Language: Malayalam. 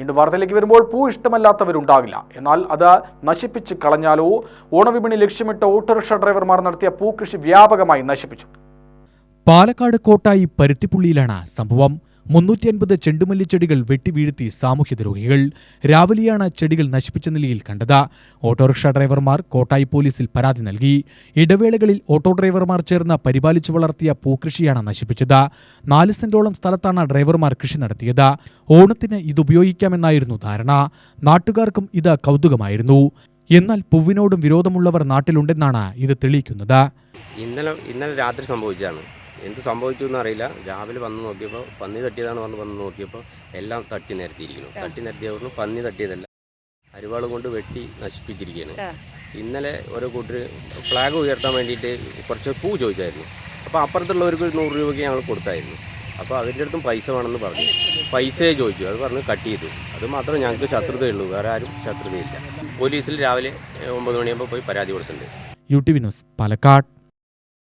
വീണ്ടും വാർത്തയിലേക്ക് വരുമ്പോൾ പൂ ഇഷ്ടമല്ലാത്തവരുണ്ടാകില്ല. എന്നാൽ അത് നശിപ്പിച്ച് കളഞ്ഞാലോ? ഓണവിപണി ലക്ഷ്യമിട്ട് ഓട്ടോറിക്ഷ ഡ്രൈവർമാർ നടത്തിയ പൂക്കൃഷി വ്യാപകമായി നശിപ്പിച്ചു. പാലക്കാട് കോട്ടായി പരുത്തിപ്പുള്ളിയിലാണ് സംഭവം. മുന്നൂറ്റി അൻപത് ചെണ്ടുമല്ലിച്ചെടികൾ വെട്ടിവീഴ്ത്തി സാമൂഹ്യദ്രോഹികൾ രാവിലെയാണ് ചെടികൾ നശിപ്പിച്ച നിലയിൽ കണ്ടത്. ഓട്ടോറിക്ഷ ഡ്രൈവർമാർ കോട്ടായി പോലീസിൽ പരാതി നൽകി. ഇടവേളകളിൽ ഓട്ടോ ഡ്രൈവർമാർ ചേർന്ന് പരിപാലിച്ചു വളർത്തിയ പൂക്കൃഷിയാണ് നശിപ്പിച്ചത്. നാല് സെന്റോളം സ്ഥലത്താണ് ഡ്രൈവർമാർ കൃഷി നടത്തിയത്. ഓണത്തിന് ഇതുപയോഗിക്കാമെന്നായിരുന്നു ധാരണ. നാട്ടുകാർക്കും ഇത് കൗതുകമായിരുന്നു. എന്നാൽ പൂവിനോടും വിരോധമുള്ളവർ നാട്ടിലുണ്ടെന്നാണ് ഇത് തെളിയിക്കുന്നത്. ഇന്നലെ ഇന്നലെ രാത്രി സംഭവിച്ചതാണ്. എന്ത് സംഭവിച്ചു എന്നറിയില്ല. രാവിലെ വന്ന് നോക്കിയപ്പോൾ പന്നി തട്ടിയതാണ് വന്ന് വന്ന് നോക്കിയപ്പോൾ എല്ലാം തട്ടി നിരത്തിയിരിക്കുന്നു. തട്ടി നിരത്തിയവർക്ക് പന്നി തട്ടിയതല്ല. അരിവാൾ കൊണ്ട് വെട്ടി നശിപ്പിച്ചിരിക്കുകയാണ്. ഇന്നലെ ഓരോ കൂട്ടർ ഫ്ലാഗ് ഉയർത്താൻ വേണ്ടിയിട്ട് കുറച്ച് പൂ ചോദിച്ചായിരുന്നു. അപ്പോൾ അപ്പുറത്തുള്ളവർക്ക് ഒരു നൂറ് രൂപയ്ക്ക് ഞങ്ങൾ കൊടുത്തായിരുന്നു. അപ്പോൾ അതിന്റെ അടുത്തും പൈസ വേണമെന്ന് പറഞ്ഞു. പൈസയെ ചോദിച്ചു. അത് പറഞ്ഞ് കട്ട് ചെയ്തു. അത് മാത്രമേ ഞങ്ങൾക്ക് ശത്രുതയുള്ളൂ വേറെ ആരും ശത്രുതയില്ല. പോലീസിൽ രാവിലെ ഒമ്പത് മണിയാകുമ്പോൾ പോയി പരാതി കൊടുത്തിട്ടുണ്ട്. U T V news Palakkad.